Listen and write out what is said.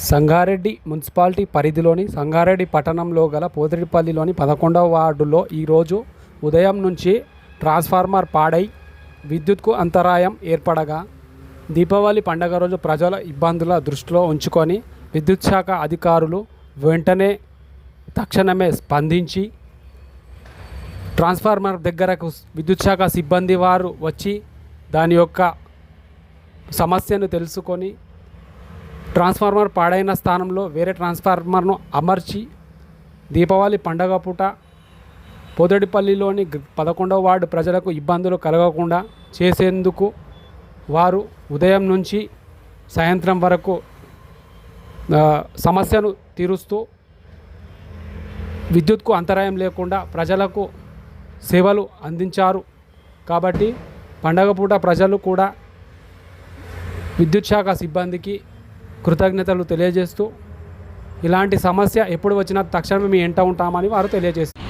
Sangareddy municipality పరిధిలోని సంగారెడ్డి పట్టణంలో గల పోతిరెడ్డిపల్లిలోని పదకొండవ వార్డులో ఈరోజు ఉదయం నుంచి ట్రాన్స్ఫార్మర్ పాడై విద్యుత్కు అంతరాయం ఏర్పడగా దీపావళి పండగ రోజు ప్రజల ఇబ్బందుల దృష్టిలో ఉంచుకొని విద్యుత్ శాఖ అధికారులు వెంటనే తక్షణమే స్పందించి ట్రాన్స్ఫార్మర్ దగ్గరకు విద్యుత్ శాఖ సిబ్బంది వారు వచ్చి దాని యొక్క సమస్యను తెలుసుకొని ట్రాన్స్ఫార్మర్ పాడైన స్థానంలో వేరే ట్రాన్స్ఫార్మర్ను అమర్చి దీపావళి పండగ పూట పోదడిపల్లిలోని పదకొండవ వార్డు ప్రజలకు ఇబ్బందులు కలగకుండా చేసేందుకు వారు ఉదయం నుంచి సాయంత్రం వరకు సమస్యను తీరుస్తూ విద్యుత్కు అంతరాయం లేకుండా ప్రజలకు సేవలు అందించారు. కాబట్టి పండగ పూట ప్రజలు కూడా విద్యుత్ శాఖ సిబ్బందికి కృతజ్ఞతలు తెలియజేస్తూ ఇలాంటి సమస్య ఎప్పుడు వచ్చినా తక్షణమే మీ ఎంట ఉంటామని వారు తెలియజేస్తారు